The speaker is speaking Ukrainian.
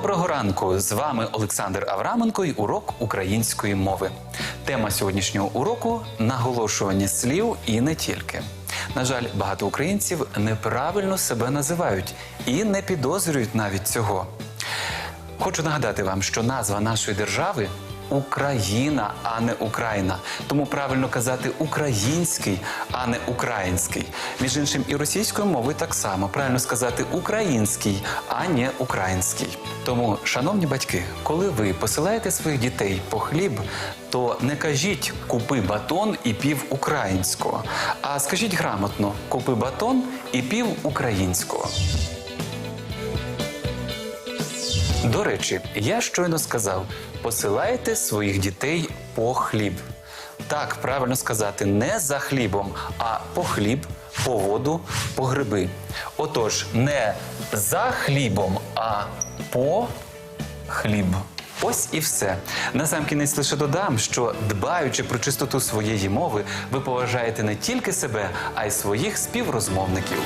Доброго ранку! З вами Олександр Авраменко і урок української мови. Тема сьогоднішнього уроку наголошування слів і не тільки. На жаль, багато українців неправильно себе називають і не підозрюють навіть цього. Хочу нагадати вам, що назва нашої держави Україна, а не Україна. Тому правильно казати український, а не український. Між іншим, і російською мовою так само правильно сказати український, а не український. Тому, шановні батьки, коли ви посилаєте своїх дітей по хліб, то не кажіть купи батон і пів українського, а скажіть грамотно купи батон і пів українського. До речі, я щойно сказав: посилайте своїх дітей по хліб. Так, правильно сказати, не за хлібом, а по хліб, по воду, по гриби. Отож, не за хлібом, а по хліб. Ось і все. Насамкінець лише додам, що дбаючи про чистоту своєї мови, ви поважаєте не тільки себе, а й своїх співрозмовників.